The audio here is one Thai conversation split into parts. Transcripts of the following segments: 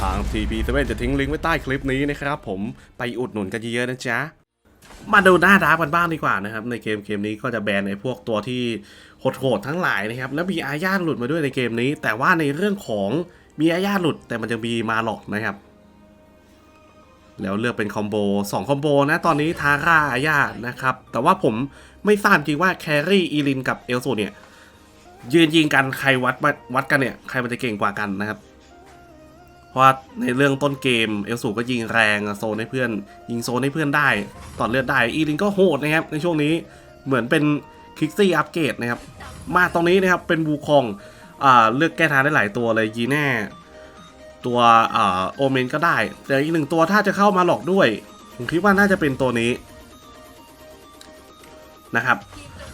ทาง TP7 จะทิ้งลิงก์ไว้ใต้คลิปนี้นะครับผมไปอุดหนุนกันเยอะๆนะจ๊ะมาดูหน้าดาร์กันบ้างดีกว่านะครับในเกมเกมนี้ก็จะแบนในพวกตัวที่โหดๆทั้งหลายนะครับแล้วมีอาญาหลุดมาด้วยในเกมนี้ แต่ว่าในเรื่องของมีอาญาหลุดแต่มันจะมีมาหลอกนะครับแล้วเลือกเป็นคอมโบ2คอมโบนะตอนนี้ทาร่าอาญานะครับแต่ว่าผมไม่ทราบจริงว่าแครี่อีลินกับเอลสูเนี่ยยืนยิงกันใครวัดวัดกันเนี่ยใครมันจะเก่งกว่ากันนะครับ เพราะว่าในเรื่องต้นเกมเอลสูก็ยิงแรงโซนให้เพื่อน ยิงโซนให้เพื่อนได้ต่อเลือดได้อีลินก็โหดนะครับในช่วงนี้เหมือนเป็นคิกซี่อัปเกรดนะครับมาตรงนี้นะครับเป็นบูคองอ่าเลือกแก้ทางได้หลายตัวเลยยีแน่ตัวอ่าโอเมนก็ได้แต่อีกหนึ่งตัวถ้าจะเข้ามาหลอกด้วยผมคิดว่าน่าจะเป็นตัวนี้นะครับ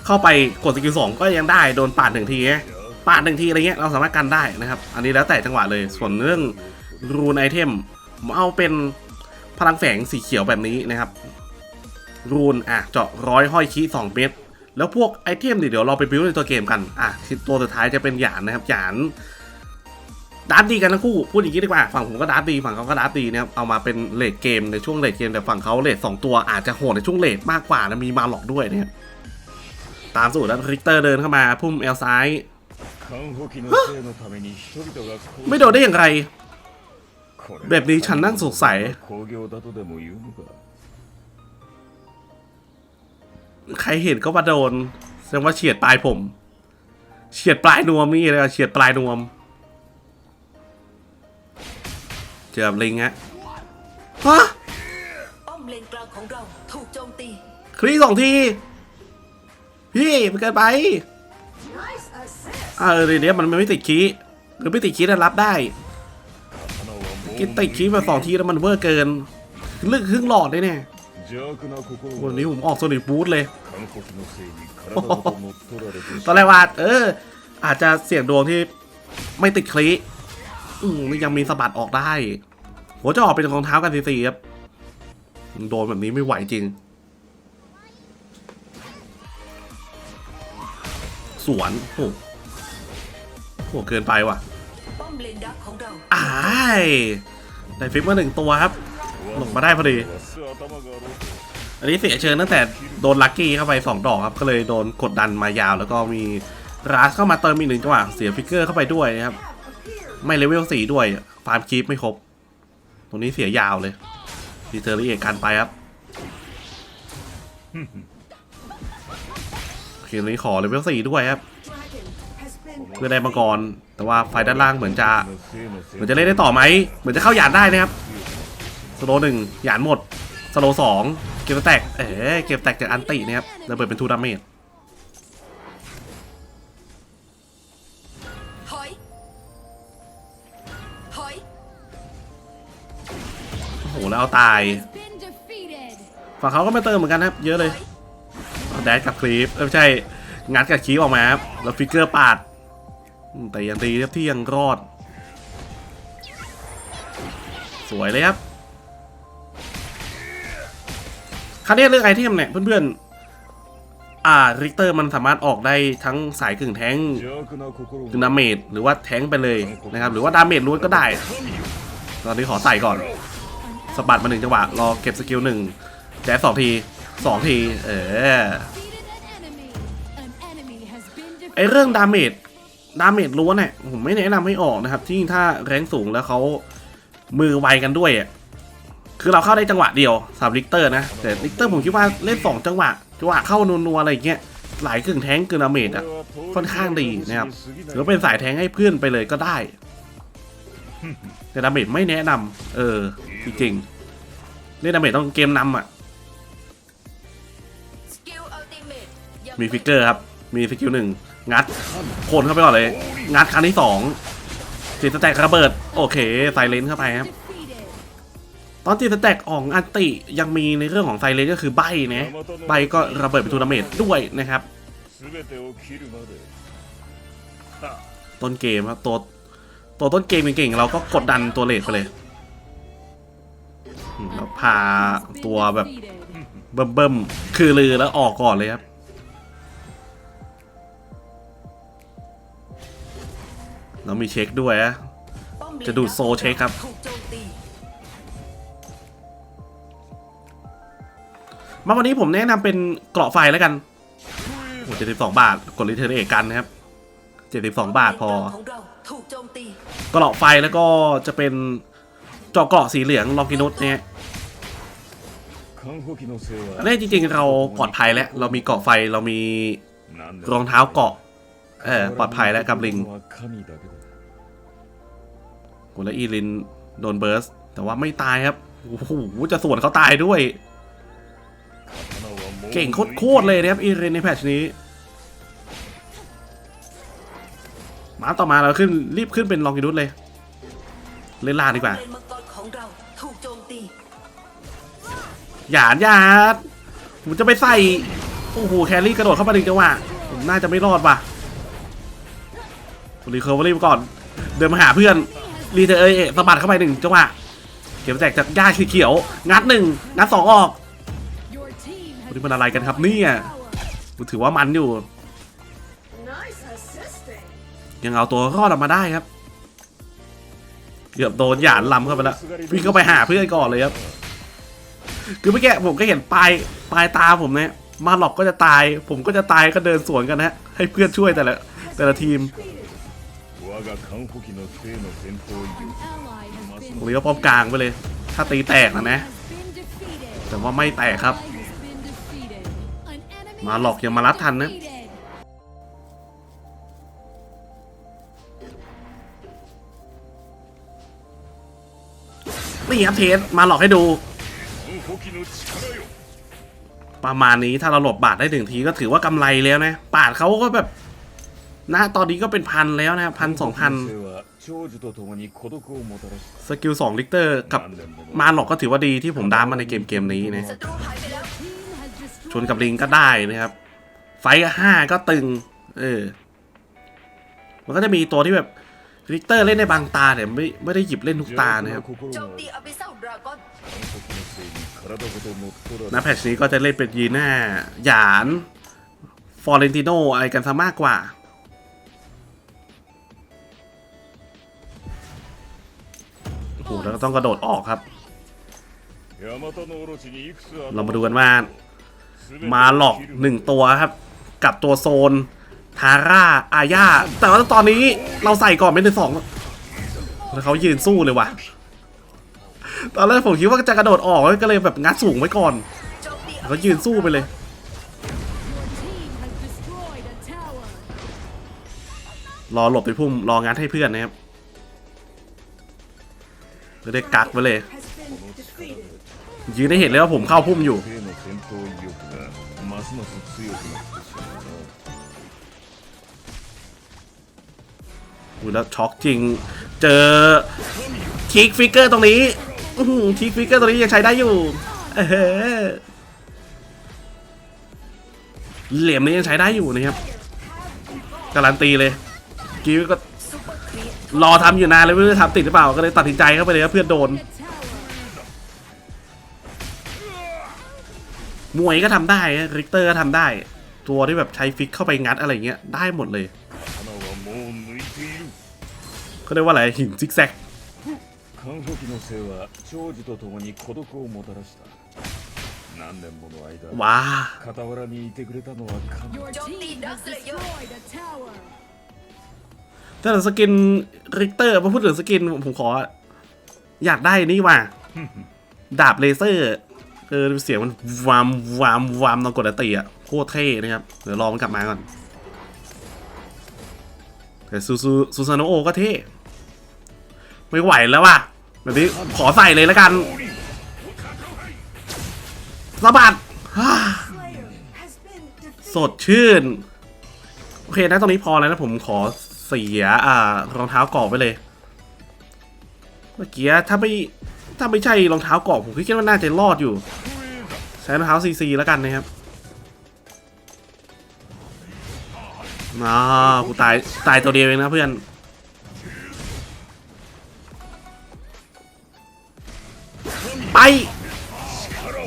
เข้าไปกดสกิลสองก็ยังได้โดนปาดหนึ่งทีปาดหนึ่งทีอะไรเงี้ยเราสามารถกันได้นะครับ อันนี้แล้วแต่จังหวะเลยส่วนเรื่อง รูนไอเทมผมเอาเป็นพลังแฝงสีเขียวแบบนี้นะครับ รูนอะเจาะร้อยห้อยคีสองเม็ดแล้วพวกไอเทมเดี๋ยวเราไปบิวในตัวเกมกัน อะตัวสุดท้ายจะเป็นหยานนะครับหยานดับดีกันทั้งคู่พูดอย่างนี้ดีกว่าฝั่งผมก็ดับดีฝั่งเขาก็ดับดีนะครับเอามาเป็นเลดเกมในช่วงเลดเกมแต่ฝั่งเขาเลดสองตัวอาจจะโหดในช่วงเลดมากกว่านะมีมาหลอกด้วยเนี่ยตามสูตรแล้วริกเตอร์เดินเข้ามาพุ่มเอลซ้ายไม่โดนได้อย่างไร แบบนี้ฉันนั่งสงสัย ใครเห็นก็มาโดน แสดงว่าเฉียดปลายผม เฉียดปลายนวมนี่เลยเฉียดปลายนวม เจอลิงฮะฮะป้ลนกงคลีสองที พี่มันเกินไปเอ่าเดี๋ยวมันไม่ติดคีหรือไม่ติดคีแต่รับได้ กิติคีมาสองทีแล้วมันเวอร์เกินเลือกครึ่งหลอดได้เนี่ยวันนี้ผมออกโซนิคบูธเลยตอนแรกว่าเออ อาจจะเสี่ยงดวงที่ไม่ติดคลีอืมยังมีสะบัดออกได้หัวจะออกเป็นรองเท้ากันสีๆครับโดนแบบนี้ไม่ไหวจริง สวนโอ้โหเกินไปว่ะ ป้อมเลนดักของเราอ้ได้ฟิกมาหนึ่งตัวครับ หลงมาได้พอดี อันนี้เสียเชิญตั้งแต่โดนลักกี้เข้าไป 2 ดอกครับ ก็เลยโดนกดดันมายาว แล้วก็มีรัสเข้ามาเติมอีกหนึ่งจังหวะเสียฟิกเกอร์เข้าไปด้วยนะครับ ไม่เลเวลสี่ด้วยฟาร์มคีปไม่ครบ ตรงนี้เสียยาวเลยดีเทอร์ลีเอกการไปครับโอเคตรงนี้ขอเลเวลสี่ด้วยครับเพื่อได้มังกร แต่ว่าไฟด้านล่างเหมือนจะเหมือนจะเล่นได้ต่อไหมเหมือนจะเข้าหยาดได้นะครับสโลหนึ่งหยาดหมดสโลสองเก็บแตกเอ๋เก็บแตกจากอันตินะครับระเบิดเป็นทูดาเมจโอ้โหแล้วเอาตายฝั่งเขาก็ไม่เติมเหมือนกันครับ เยอะเลยแดดกับคลิปไม่ใช่งัดกับคีฟออกมาแล้วฟิกเกอร์ปาด แต่ยังดีครับที่ยังรอด สวยเลยครับคันนเรื่องไอเทมเนี่ยเพื่อนๆอาริกเตอร์มันสามารถออกได้ทั้งสายกึ่งแทงกึ่งดาเมจหรือว่าแทงไปเลยนะครับ หรือว่าดาเมจล้วนก็ได้ ตอนนี้ขอใส่ก่อนสะบัดมาหนึ่งจังหวะ รอเก็บสกิลหนึ่งแจ๊สองทีสองที เออไอเรื่องดาเมจ ดาเมจล้วนเนี่ยผมไม่แนะนำให้ออกนะครับ ที่ถ้าแรงสูงแล้วเขามือไวกันด้วยอะคือเราเข้าได้จังหวะเดียวสำหรับลิกเตอร์นะ แต่ลิกเตอร์ผมคิดว่าเล่นสองจังหวะจังหวะเข้านัวๆอะไรอย่างเงี้ยหลายกึ่งแทงกึ่งดาเมจอะค่อนข้างดีนะครับหรือเป็นสายแทงให้เพื่อนไปเลยก็ได้ แต่ดาเมจไม่แนะนำเออจริงๆเล่นดาเมจต้องเกมนำอะมีฟิกเกอร์ครับมีสกิลหนึ่ง งัดโคนเข้าไปก่อนเลย งัดครั้งที่สองจิตสแต็กระเบิด โอเคไซเลนเข้าไปครับ ตอนจิตสแต็กของอันติยังมีในเรื่องของไซเลนก็คือใบนะใบก็ระเบิดเป็นทูนาเมตด้วยนะครับต้นเกมครับตัวตัวต้นเกมเก่งๆเราก็กดดันตัวเลทไปเลยแล้วพาตัวแบบเบิ่มๆคือลือแล้วออกก่อนเลยครับ เรามีเช็คด้วยจะดูโซเช็คครับ มาวันนี้ผมแนะนำเป็นเกราะไฟแล้วกันโอ้เจ็ดสิบสองบาท กดรีเทิร์นเอกกันนะครับเจ็ดสิบสองบาทพอ เกราะไฟแล้วก็จะเป็นจอเกราะสีเหลืองลองกินุสเนี่ยเล่จริงๆเราปลอดภัยแล้ว เรามีเกาะไฟเรามีรองเท้าเกาะ เออปลอดภัยแล้วกับลิงกุลอีลินโดนเบิร์ส แต่ว่าไม่ตายครับโอ้โหจะสวนเขาตายด้วย เก่งโคตรเลยนะครับอีรินในแพทช์นี้ มาต่อมาเราขึ้นรีบขึ้นเป็นลองกินุสเลย เล่นลาดีกว่าหยาดหยาดผมจะไปใส่ โอ้โห แครี่กระโดดเข้ามาดึงจังหวะผมน่าจะไม่รอดว่ะ รีเคิร์ฟรีบก่อน เดินมาหาเพื่อน รีเทอร์เอยสะบัดเข้าไปหนึ่งจังหวะเก็บแจกจากย่าเขียว งัดหนึ่งงัดสองออกวันนี้มันอะไรกันครับเนี่ย power. ผมถือว่ามันอยู่ ยังเอาตัวรอดออกมาได้ครับ เกือบโดนหยาดล้ำเข้าไปแล้ววิ่งเข้าไปหาเพื่อนก่อนเลยครับ คือเมื่อกี้ผมก็เห็นปลายปลายตาผมเนี่ยมาหลอกก็จะตาย ผมก็จะตายก็เดินสวนกันนะฮะให้เพื่อนช่วยแต่ละแต่ละทีม เลี้ยวป้อมกลางไปเลย ถ้าตีแตกนะนะ แต่ว่าไม่แตกครับ มาหลอกยังมารัดทันนะนี่ครับเทสมาหลอกให้ดู ประมาณนี้ถ้าเราหลบบาดได้ถึงทีก็ถือว่ากำไรแล้วนะ ปาดเขาก็แบบ นะตอนนี้ก็เป็นพันแล้วนะพันสองพันสกิลสองลิกเตอร์กับมาหลอกก็ถือว่าดีที่ผมดามาในเกมเกมนี้นะชนกับลิงก็ได้นะครับ ไฟห้าก็ตึง เออ มันก็จะมีตัวที่แบบลิกเตอร์เล่นในบางตาเนี่ยไม่ไม่ได้หยิบเล่นทุกตานะครับนะแพทชนี้ก็จะเล่นเป็นยีน่าหยาน ฟอร์เรนติโนอะไรกันซะมากกว่า อ้แล้วก็ต้องกระโดดออกครับ เรามาดูกันว่า มาหลอกหนึ่งตัวครับ กับตัวโซน ทาร่า อาญาแต่ว่าตอนนี้เราใส่ก่อนเป็นสองแล้วเขายืนสู้เลยว่ะ ตอนแรกผมคิดว่าจะกระโดดออกก็เลยแบบงัดสูงไว้ก่อนเขายืนสู้ไปเลยรอหลบไปพุ่มรองัดให้เพื่อนนะครับ ได้กักไปเลย ยืนได้เห็นเลยว่าผมเข้าพุ่มอยู่ อุ้แล้วช็อกจริง เจอทิกฟิกเกอร์ตรงนี้ทิกฟิกเกอร์ตรงนี้ยังใช้ได้อยู่เหลี่ยมนี้ยังใช้ได้อยู่นะครับการันตีเลยกี้ก็ ร์ครีป รอทำอยู่นานเลยไม่รู้จะทำติดหรือเปล่า ก็เลยตัดสินใจเข้าไปเลยครับเพื่อนโดน A tower. มวยก็ทำได้ริกเตอร์ก็ทำได้ ตัวที่แบบใช้ฟิกเข้าไปงัดอะไรเงี้ยได้หมดเลย 花はもう抜いている ก็เรียกว่าอะไรหินซิกแซก カンホキのせいは長寿とともに孤独をもたらした何年もの間 ว้า 傍らにいてくれたのは神 Your team has destroyed a tower. แต่สกินริกเตอร์พอพูดถึงสกินผมขอ อยากได้นี่ว่ะดาบเลเซอร์ เออเสียงมันวามวามวามตอนกดอันตีอะโคตรเท่นะครับ เดี๋ยวรอมันกลับมาก่อน แต่ซูซูซูซานโอก็เท่ ไม่ไหวแล้วว่ะแบบนี้ขอใส่เลยแล้วกันสะบัดสดชื่น โอเคนะตรงนี้พอแล้วนะผมขอ เสียอ่ารองเท้ากรอบไปเลย เมื่อกี้ถ้าไม่ถ้าไม่ใช่รองเท้าเกาะผมคิดว่าน่าจะรอดอยู่ ใช้รองเท้าซีซีแล้วกันนะครับอ่ากูตายตายตัวเดียวเองนะเพื่อนไป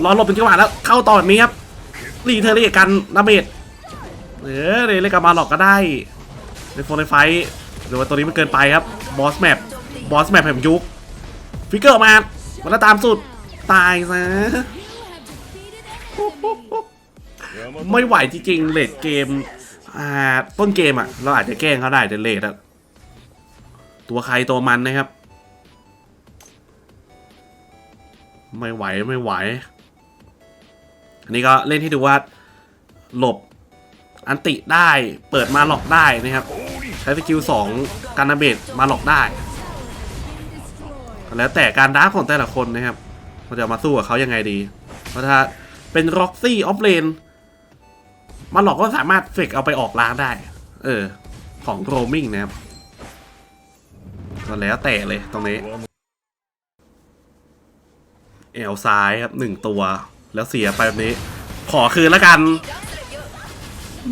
รอหลบเป็นจังหวะแล้วเข้าต่อแบบนี้ครับรีเทอร์เรียกกันนาเมดเออเรียกกันมาหลอกก็ได้ ในโฟนในไฟท์หรือว่าตัวนี้มันเกินไปครับบอสแมปบอสแมปแห่งยุคฟิกเกอร์ออกมามันแล้วตามสุดตายซะ You have defeated an enemy. ไม่ไหวจริงๆเลดเกมอ่าต้นเกมอะ เราอาจจะแกล้งเขาได้แต่เลดอะตัวใครตัวมันนะครับ ไม่ไหวไม่ไหว อันนี้ก็เล่นให้ดูว่าหลบอันติได้เปิดมาหลอกได้นะครับ ใช้สกิลสองการนาเบตมาหลอกได้ แล้วแต่การดราของแต่ละคนนะครับเราจะมาสู้กับเขายังไงดี เพราะถ้าเป็นร็อกซี่ออฟเลนมาหลอกก็สามารถเฟกเอาไปออกล้างได้ เออ ของโรมิงนะครับก็แล้วแต่เลยตรงนี้ เอลซ้ายครับหนึ่งตัว แล้วเสียไปแบบนี้ ขอคืนแล้วกัน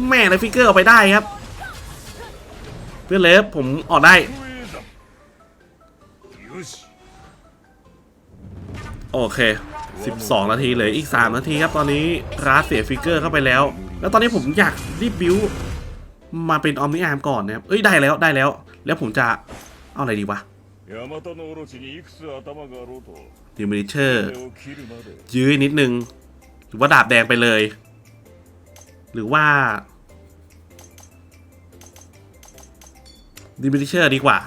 แม่เลยฟิกเกอร์เอาไปได้ครับ พื่อเลฟผมออกได้ โอเค 12 นาทีเลยอีก 3 นาทีครับ ตอนนี้ร้สเสียฟิกเกอร์เข้าไปแล้ว แล้วตอนนี้ผมอยากรีบบิวมาเป็นออมนิอาร์มก่อนนะครับ เอ้ยได้แล้วได้แล้ว แล้วผมจะเอาอะไรดีวะดิมิเชอร์ยื้อนิดนึง หรือว่าดาบแดงไปเลย หรือว่า ดิมิเชอร์ดีกว่า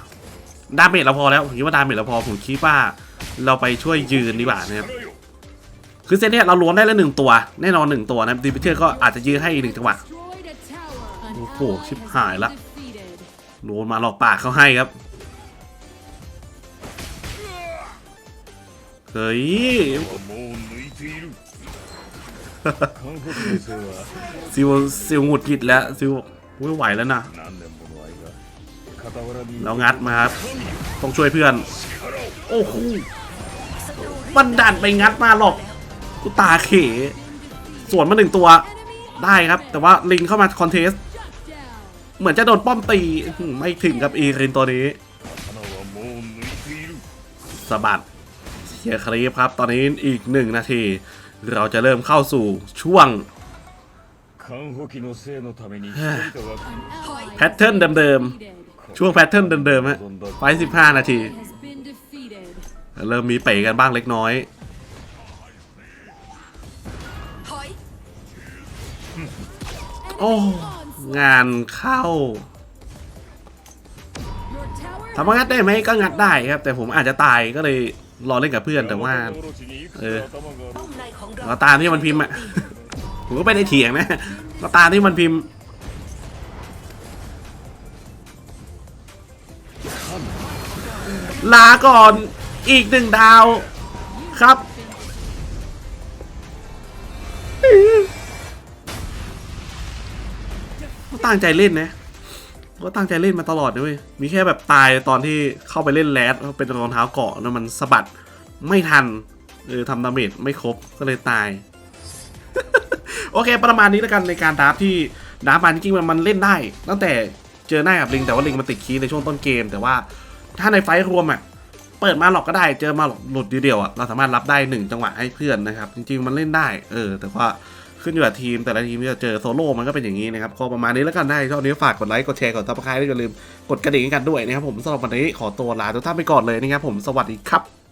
ดาเมจเราพอแล้ว ผมคิดว่าดาเมจเราพอ ผมคิดว่าเราไปช่วยยืนดีกว่านะครับ คือเซตเนี้ยเราล้วนได้แล้วหนึ่งตัว แน่นอนหนึ่งตัวนะดิมิเชอร์ก็อาจจะยืนให้อีกหนึ่งจังหวะ โอ้โห ชิบหายละล้วนมาหลอกปากเขาให้ครับ เฮ้ยซิวซิวหงุดหงิดแล้วซิวไม่ไหวแล้วนะ เรางัดมาครับ ต้องช่วยเพื่อน โอ้โหมันดันไปงัดมาหรอกกูตาเขส่วนมาหนึ่งตัวได้ครับ แต่ว่าลิงเข้ามาคอนเทส เหมือนจะโดนป้อมตี ไม่ถึงกับอีรินตัวนี้สะบัดเชียร์ครีฟครับ ตอนนี้อีกหนึ่งนาที เราจะเริ่มเข้าสู่ช่วงแพทเทิร์นเดิม ช่วงแพทเทิร์นเดิมๆฮะไฟสิบห้านาที เริ่มมีเป๋กันบ้างเล็กน้อย โอ้ งานเข้าทำงัดได้ไหมก็งัดได้ครับ แต่ผมอาจจะตายก็เลยรอเล่นกับเพื่อนแต่ว่า เออมาตามที่มันพิมพ์อะผมก็ไปในเถียงนะมาตามที่มันพิมพ์ ลาก่อนอีกหนึ่งดาวครับก็ตั้งใจเล่นนะก็ตั้งใจเล่นมาตลอดนะเว้ยมีแค่แบบตายตอนที่เข้าไปเล่นแรดเป็นรองเท้าเกาะแล้วมันสะบัดไม่ทันเออทำดาเมจไม่ครบก็เลยตาย โอเค ประมาณนี้แล้วกันในการดราฟที่ดาฟมาจริงๆมันมันเล่นได้ ตั้งแต่เจอหน้ากับลิงแต่ว่าลิงมันติดคีในช่วงต้นเกม แต่ว่า ถ้าในไฟท์รวมอะเปิดมาหลอกก็ได้เจอมาหลอกหลุดเดียวๆอะเราสามารถรับได้หนึ่งจังหวะให้เพื่อนนะครับ จริง ๆ มันเล่นได้ เออ แต่ว่าขึ้นอยู่กับทีมแต่ละทีมที่จะเจอโซโล่มันก็เป็นอย่างนี้นะครับก็ประมาณนี้แล้วกันได้ชอบนี้ฝากกดไลค์กดแชร์กดซับสไครต์ด้วยอย่าลืมกดกระดิ่งกันด้วยนะครับผมสำหรับวันนี้ขอตัวลาทุกท่านไปก่อนเลยนะครับผมสวัสดีครับ